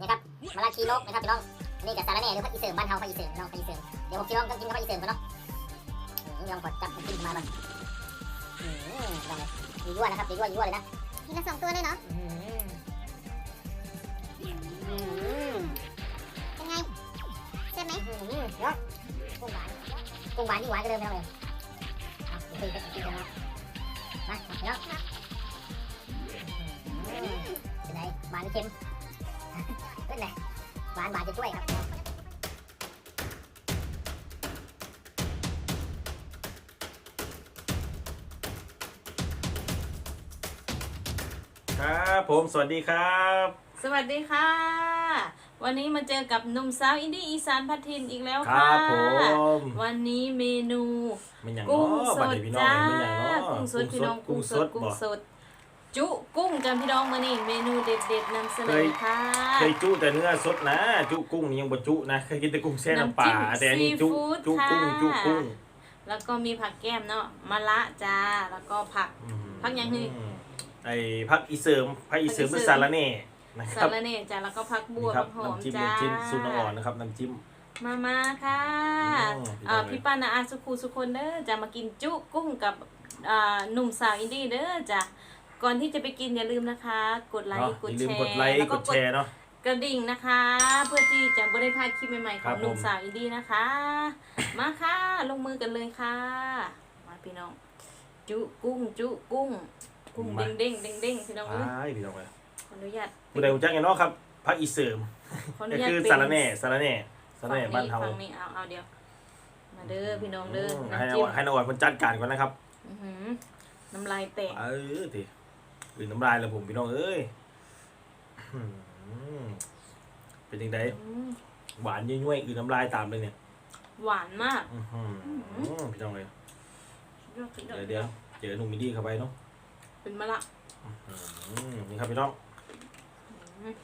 นะครับมะละคีนกนะครับพี่น้องอันนี้กับสาระแหน่หรือผักอีเสริมบ้านเฮาผักอีเสริมพี่น้องผักอีเสริมเดี๋ยวผมจะลองกินกับผักอีเสริมกันเนาะอืมลองกดจับมันกินมาบ้างอืมลองเลยยั่วๆนะครับยั่วๆยั่วๆเลยนะทีละสองตัวเลยเนาะอืมอืมเป็นไงใช่บไหมอืมเนาะกุ้งหวานกุ้งหวานยิ่งหวานก็เดิมไปแล้วเลยเอาไปตีไปตีกันเนาะมาเนาะอืมเป็นไงหวานหรือเค็มเป็นไงหวานหวานจะช่วยครับครับผมสวัสดีครับ สวัสดีค่ะ วันนี้มาเจอกับหนุ่มสาวอินดี้อีสานพัทินอีกแล้วคค่ะรับผมวันนี้เมนูมันอย่างกุ้งเนาะสบัดดนี้พี่น้องจ้ามันอย่างเนาะกุ้งสดพี่น้องกุ้กุ้งงสสดดกุ้บ่งสด จุกุ้งจ้าพี่น้องมานี่เมนูเด็ดๆนำเสนเคอยค่ะเคยจุแต่เนื้อสดนะ จุกุ้งนี่ยังบ่จุนะเคยกินแต่กุ้งแช่น้ำปลาน้ำจิ้มแต่อันนี้จุซีฟู้ดจุกุ้งค่ะจุกุ้ง แล้วก็มีผักแก้มเนาะมะละจ้าแล้วก็ผักอืมพักยังไงไอ้พักอีเสริมพักอีเสริมพักอีเป็นเสริมสารเน่นะคสารับระเน่จ้าแล้วก็ผักบัวนี่ครัผักหอมน้ำจิ้มจ้าน้ำจิ้มซุปน้ำอ่อนนะครับน้ำจิ้มมามาค่ะอืมอ่าพี่พี่น้องป้านาอาสุคูสุคนเด้อจะมากินจุกุ้งกับอ่าหนุ่มสาวอินดี้เด้อจ้ะ ก่อนที่จะไปกินอย่าลืมนะคะ กดไลเนาะค์กอดย่าแชลืมร์กดไลค์แล้วกก็ดกแชดร์เนาะกระดิ่งนะคะ เพื่อที่จะไม่ได้พลาดคลิปใหม่ๆขครัอบงหนุ่มผมสาวอินดี้นะคะ มาค่ะ ลงมือกันเลยค่ะ มาพี่น้อง จุกุ้งจุกุ้งกุ้งมาเด้งเด้งเด้งเด้งพี่น้องเอ้ยอ้ายพี่น้องเลยขออนุญาตผู้ใดรู้จักกันเนาะครับพักอีเสริมขออนุก็ญาตคือเป็นสารเน่สารเน่สารฝั่งเน่นี้บ้านเฮาฝั่งนี้เอาเอาเดียวมาเด้อพี่น้องเด้อให้น้ำนจิ้มให้นอ่อนคนจัดการก่อนนะครับอื้อหือน้ำลายแตกเออที อืนน้ำลายแล้วผมพี่น้องเอ้ยอืมเป็นยังไงอืมหวานยุ่ยๆอืนน้ำลายตามเลยเนี่ย หวานมากอื้อหือพี่น้องเลยยอดสุดยอเดี๋ยวเดี๋ยวเจอหนุ่มมินดี้เข้าไปเนาะเป็นมะละอืมนี่ครับพี่น้องอืม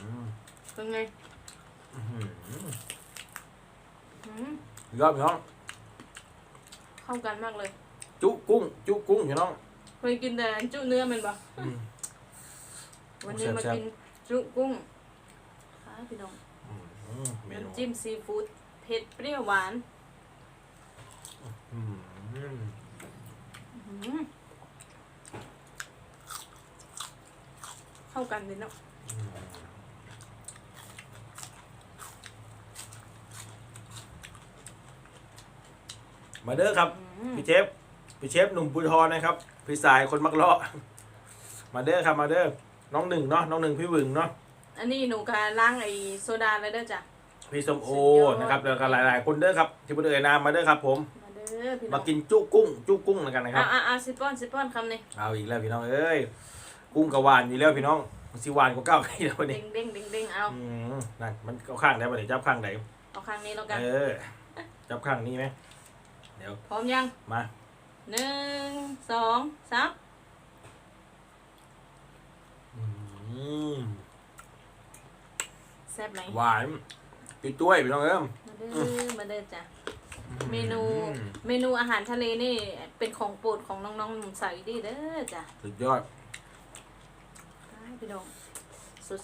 อืมเป็นไงอื้อหืออืมยอดพี่น้องเข้ากันมากเลย จุกุ้ง จุกุ้งพี่น้องเค ยกินแต่จุเนื้อมันปะอืม วันนี้มาแซ่บๆ กินจุกุ้งค่ะพี่น้องอืมเมนูน้ำจิ้มซีฟู้ดเผ็ดเปรี้ยวหวานอืมอื้อหือเข้ากันเลยเนาะมาเด้อครับอืมพี่เชฟพี่เชฟหนุ่มปุยทรนะครับ พี่สายคนมักเลาะมาเด้อครับมาเด้อน้องหนึ่งเนาะน้องหนึ่งพี่หวึงเนาะอันนี้หนูกาล้างไอโซดาเลยเด้อจ้ะพี่ส้มโอสุดยอดนะครับแล้วก็หลาย ๆ คนเด้อครับที่บุเอ่ยนามมาเด้อครับ ผม มาเด้อพี่น้มาองกินจุกุ้ง จุกุ้งแล้วกันนะครับ อ่าอ่าสิป้อนสิป้อนคำนี้เอาอีกแล้วพี่น้องเอ้ยกุ้งกระวานอยู่แล้วพี่น้องมันสิหวานกว่าเก้าอีกแล้ววันนี้เด้งเด้งเด้งเด้งเอาอืมนั่นมันเอาข้างไหนมาเดี๋ยวจับข้างไหนเอาข้างนี้แล้วกันเออจับข้างนี้ไหมเดี๋ยวพร้อมยังมาหนึ่ง สองสามอืมแซ่บไหมหวานจุ้ยๆพี่น้องเอ้ยมาเด้อมาเด้อจ้ะเมนูอืมเมนูอาหารทะเลนี่ เป็นของโปรดของน้องๆหนุ่มสาวอีดีเด้อจ้ะสุดยอดไปพี่น้อง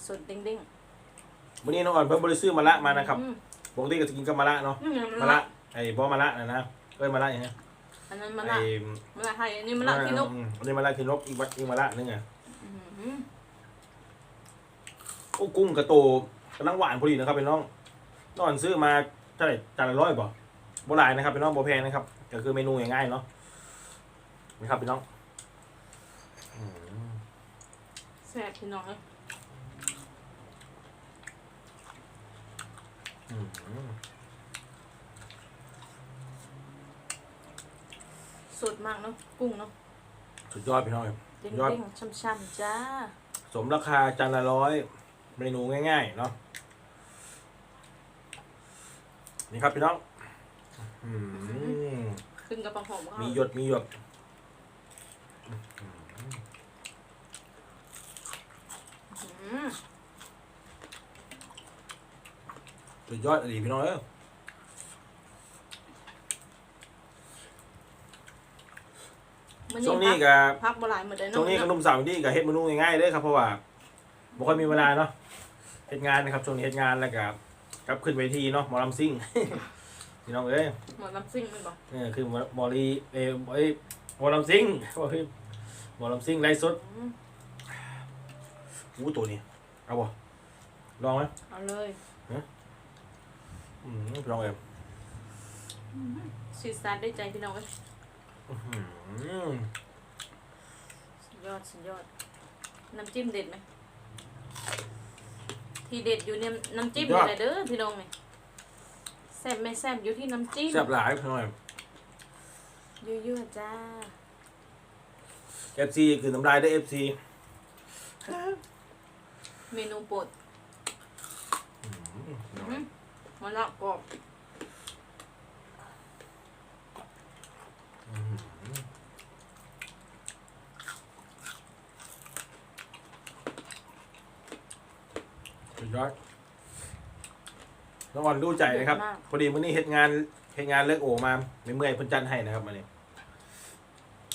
สดๆเด้งวันนี้น้องอ่อนเพิ่มบริซื้อมาละๆมานะครับอืมปกติก็จะกินกับมาละเนาะอืมาละไอ้บอมาละนะนะเอ้ยมาละอย่างเงี้ย อันนั้นมะไอ้ละมะละไทยอันนี้มะละที่นกอืมอันนี้มาละที่นกอีกวัดอีกมาละนึงอะอื้อหือโอ้กุ้งกระโตกำลังหวานพอดีนะครับเป็นน้องน้องอ่อนซื้อมาเท่าไหร่จานละร้อยบ่โบราณนะครับเป็นน้องโบแพงนะครับก็คือเมนูง่ายๆเนาะนี่ครับเป็นน้องอืมแซ่บพี่น้องเอ้ยอืม สดมากเนาะกุ้งเนาะสุดยอดพี่น้องครับ เด้ยอด งๆช่ำๆจ้า สมราคาจานละร้อยเมนูง่ายๆเนาะนี่ครับพี่น้องอืมขึ้นกับปลาหอมข้าวมีหยดมีหยดอืมสุดยอดอดีพี่น้องเอ้ย มื้อช่วงนี้พักกับพักบ่หลายเหมือนเดิมช่วงนี้ขนมสาวนี่กับเฮ็ดเมนูง่ายๆเลยครับเพราะว่าบ่ค่อยมีเวลาเนาะเฮ็ดงานนะครับช่วงนี้เฮ็ดงานแล้วก็กลับขึ้นเวทีเนาะหมอลำซิ่งพี่น้องเอ้ยหมดน้ำซิ่งมันบอกนี่คือหมอลีเอ้ยเอ้ยหมอลำซิ่งว่าคือหมอลำซิ่งไลฟ์สดอืมอู้ตัวนี้เอาบ่ลองไหมเอาเลยอืมลองเอ็มซีซาร์ได้ใจพี่น้องเอ้ย อื้อหือสุดยอดสุดยอด น้ำจิ้มเด็ดไหม ที่เด็ดอยู่เนี่ยน้ำจิ้มนี่แหละเด้อพี่น้องเนี่ยแซ่บไม่แซ่บอยู่ที่น้ำจิ้มแซ่บหลายพี่น้องเอ็มเยอะๆจ้า เอฟซีคือน้ำลายได้เอฟซีเมนูโปรดมันละกรอบ สุดยอดน้องอ่อนดูใจนะครับมาก พอดีมื้อนี้เฮ็ดงานเฮ็ดงานเลิกโอมาไม่เมื่อยเพิ่นจันให้นะครับมาเนี่ย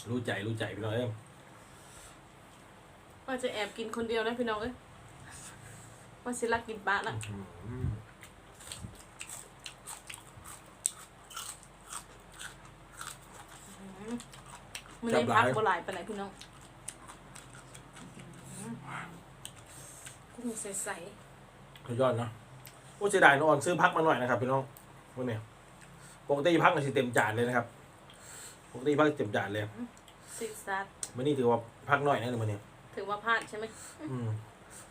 รู้ใจรู้ใจพี่น้องเอ้ยว่าจะแอบกินคนเดียวนะพี่น้องเอ้ยว่าสิรักกินปลาละอืม มันได้พักบ่หลายไปไหนใดพี่น้องกุ้งใสสุดยอดเนาะโอ้เสียดายน้องอ่อนซื้อพักมาหน่อยนะครับพี่น้องมื่อนี้ปกติพักมันสิเต็มจานเลยนะครับปกติพักเต็มจานเลยๆซีซาร์มื่อนี้ถือว่าพักหน่อยนะมื่อนี้ถือว่าพลาดใช่ไหมอืม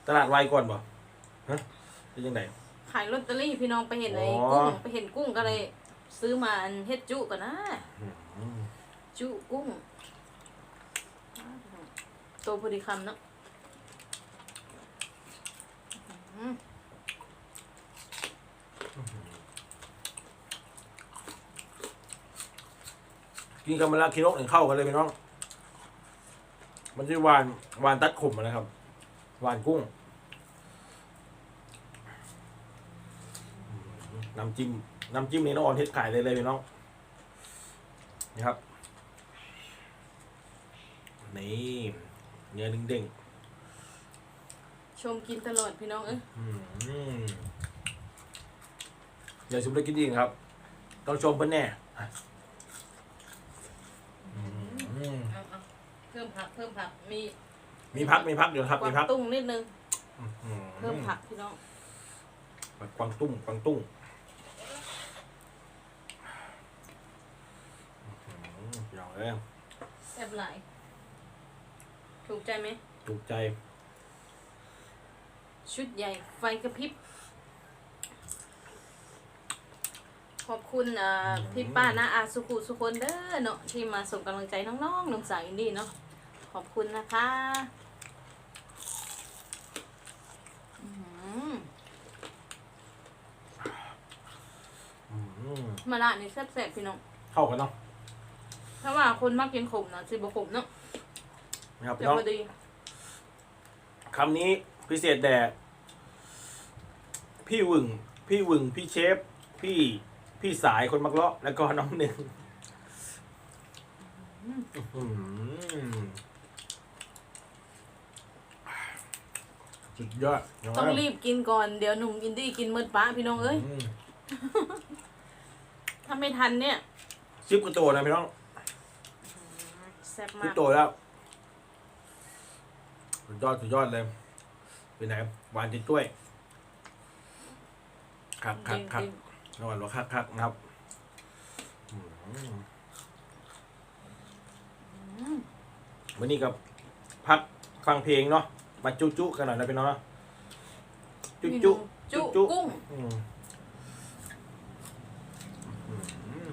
ตลาดไวก่อนบ่ฮะเป็นยังไง ขายลอตเตอรี่พี่น้องไปเห็นไอ้อ๋อกุ้งไปเห็นกุ้งก็เลย ซื้อมาอันเฮ็ดจุก่อนนะอืม จุกุ้งโตพอดีคำเนาะกินกับมะละคิโนกหนึ่งเข้ากันเลยพี่น้อง มันชื่อวานวานตัดขมนะครับวานกุ้ง น้ำจิ้ม น้ำจิ้มนี่น้องออนเฮ็ดขายเลยเลยพี่น้องนี่ครับ นี่เนื้อเด้งชมกินตลอดพี่น้องเอ้ยๆอืมเดี๋ยวชุมได้กินอีกครับ ต้องชมเพิ่นแน่อะอืมเอาเอาเพิ่มผักเพิ่มผักมีมีพักมีพักเดี๋ยวครับกวามีงพักตุ้งนิดนึงอืเพิ่มผักพี่น้องกวางตุ้งกวางตุ้งอืมเดี๋ยวเลยแซ่บหลาย ถูกใจไหม ถูกใจ ชุดใหญ่ไฟกระพริบ ขอบคุณอ่าพี่ป้านะอาสุขุสุคนเด้อเนาะที่มาส่งกำลังใจน้องๆน้องสาวอินดี้เนาะขอบคุณนะคะอื้อหืออืมมาละนี่แซ่บๆพี่น้อง เข้ากันเนาะถ้าว่าคนมากกินขมนะสิบขมเนาะ นะครับจะพี่น้องพอดีคำนี้พิเศษแด่พี่วึงพี่วึงพี่เชฟ พี่พี่สายคนมักเลาะแล้วก็น้องหนึ่งอื้อหือสุดยอดต้องรีบกินก่อนเดี๋ยวหนุ่มอินดี้กินมืดป้าพี่น้องเอ้ยมถ้าไม่ทันเนี่ยซิปกระโตนะพี่น้อง แซ่บซิมาปกโตแล้ว สุดยอดสุดยอดเลยเป็นไหนหวานจิตด้วยคักคักคักจริงนอนว่าคักคักนะครับอืมๆอืมวันนี้กับพักฟังเพลงเนาะมาจุจุกันหน่อยนะพี่น้องเนาะจุจุจุจุกุ้งอืมอืม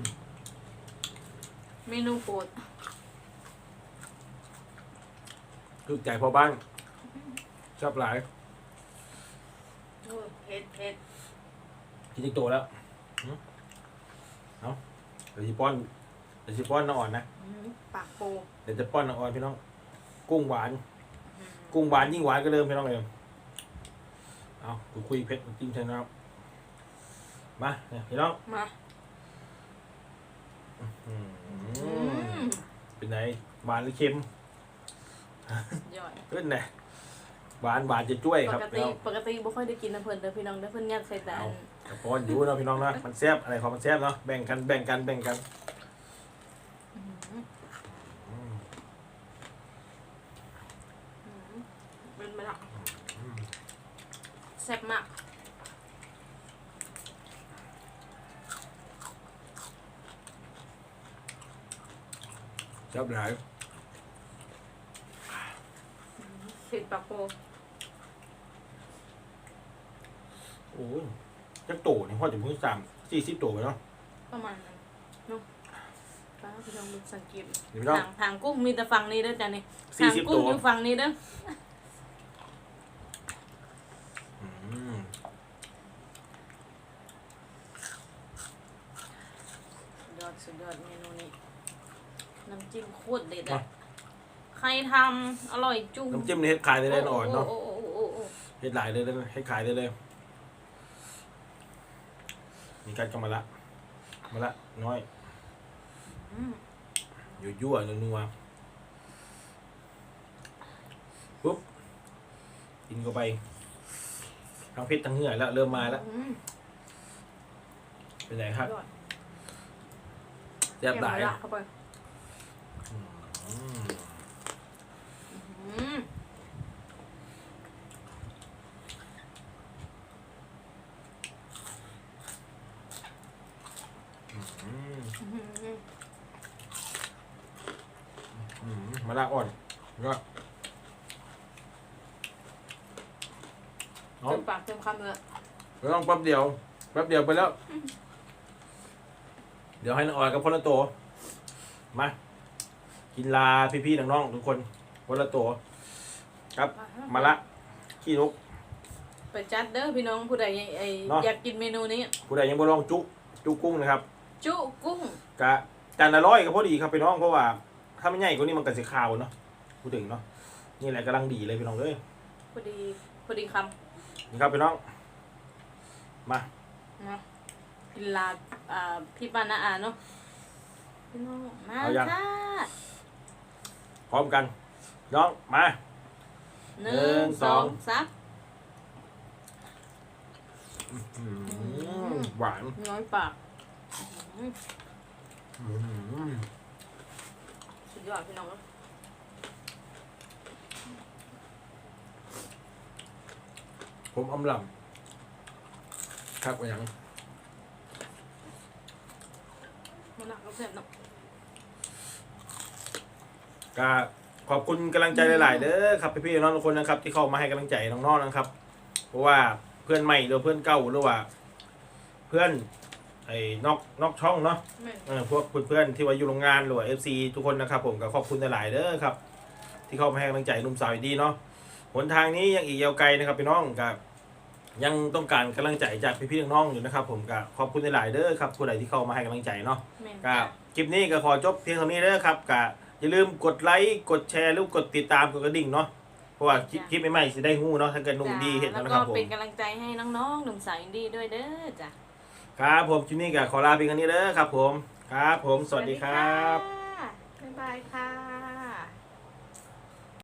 เมนูโปรด ถูกใจพอบ้านชอบหลายโอ้ยเผ็ดเผ็ดกินจิกโตแล้วหืมเอาเดี๋ยวจะป้อนเดี๋ยวจะป้อนน้องอ่อนนะ อืมปากโปเดี๋ยวจะป้อนน้องอ่อนพี่น้อง กุ้งหวาน อืมกุ้งหวานยิ่งหวานก็เดิมพี่น้องเองเอาคุยคุยเพชรจิ้มใช่นะครับ มาเนี่ยพี่น้องมาอืมอืมเป็นไงหวานหรือเค็ม ย่อยขึ้นไหนหวานหวานจะจ้วยปครับกพี่ติน้องปกติบ่ค่อยได้กินนะเพิ่นเด้อพี่น้องเด้อเพิ่นยัดใส่แต่อันกระปอนอยู่เนาะพี่น้องนะมันแซ่บอะไรของมันแซ่บเนาะแบ่งกันแบ่งกันแบ่งกันอืมเป็นไปละแซ่บมากแซ่บหลาย สิปากโปโอ้ยจักโตนี่พ่อจะพูดสามสี่สิบโตไปเนาะ ประมาณนั้นเนาะป้าพี่น้องดูสังเกตเดี๋ยวพี่น้อง ทางทางกุ้งมีแต่ฝั่งนี้เด้อจ้ะนี่สี่ทางสิบกุ้โตงอยู่ฝั่งนี้เด้ออืมสุดยอดสุดยอดเมนูนี้น้ำจิ้มโคตรเด็ดอะใครทำอร่อยจุ้งน้ำจิ้มนี่เฮ็ดขายได้เลยอ่อนเนาะโอ้โอ้โอ้โอ้โอ้เฮ็ดหลายเลยเลยเฮ็ดขายได้เลยมีการกำมาละมาละน้อยอืมยั่วยั่วนัวๆปุ๊บกินเข้าไปทั้งเผ็ดทั้งเหงื่อแล้วเริ่มมาแล้วอืมเป็นไงครับยอดแซ่บหลายเค็มมเข้าไป อืม อืม อืม อืมอืม อืมมาละอ่อนก็เอาเต็มปากเต็มคำเลยไม่ต้องแป๊บเดียวแป๊บเดียวไปแล้ว เดี๋ยวให้น้องออยกับพลโตมา กินลาพี่ๆน้องๆทุกคนพลโตครับ มาละขี้นกไปจัดเด้อพี่น้องผู้ใดไอ้เนาะ อยากกินเมนูนี้ ผู้ใดยังบ่ลองจุจุกุ้งนะครับ จุกุ้งกะจานละร้อยก็พอดีครับพี่น้องเพราะว่า ถ้าไม่ใหญ่กว่านี้มันก็สิขาวเนาะพูดถึงเนาะนี่แหละกำลังดีเลยพี่น้องเลยพอดีพอดีคนี่ครับพี่น้อง มาำนะกินลาอ่าพี่ปานาอาเนาะพี่น้องมาค่ะพร้อมกันน้องมา หนึ่งสองสาม อืมหวาน น้อยปาก อืมอืมสุด ยอดพี่น้องเอ้ยผมอำลำครับว่าอย่างมันหนักก็เสร็จเนาะก็ขอบคุณกำลังใจหลายๆเด้อครับพี่ๆน้องๆทุกคนนะครับ ที่เข้ามาให้กำลังใจน้องๆนะครับ เพราะว่าเพื่อนใหม่หรือเพื่อนเก่าหรือว่า เพื่อน ไอ้นอกนอกช่องเนาะแม่นเออพวกเพื่อนๆที่ว่าอยู่โรงงานหรือว่าเอฟซีทุกคนนะครับผมก็ขอบคุณหลายๆเด้อครับ ที่เข้ามาให้กำลังใจหนุ่มสาวดีเนาะหนทางนี้ยังอีกยาวไกลนะครับพี่น้องกับยังต้องการกำลังใจจากพี่ๆน้องๆอยู่นะครับผมก็ขอบคุณหลายๆเด้อครับผู้ใดที่เข้ามาให้กำลังใจเนาะ แม่นก็คลิปนี้ก็ขอจบเพียงเท่านี้เด้อครับก็อย่าลืมกดไลค์กดแชร์หรือกดติดตามกดกระดิ่งเนาะเพราะว่าคลิปคลิปใหม่ๆสิได้ฮู้เนาะถ้าเกิดหนุ่มดีเห็นแล้แล้ววนะก็ครับผมเป็นกำลังใจให้น้องๆหนุ่มสาวอินดี้ด้วยเด้อจ้ะ ครับผมจุนี่กับขอลาเพียงเท่นี้เด้อครับผม ครับผมสวัสดีครับ บ๊ายบายค่ะ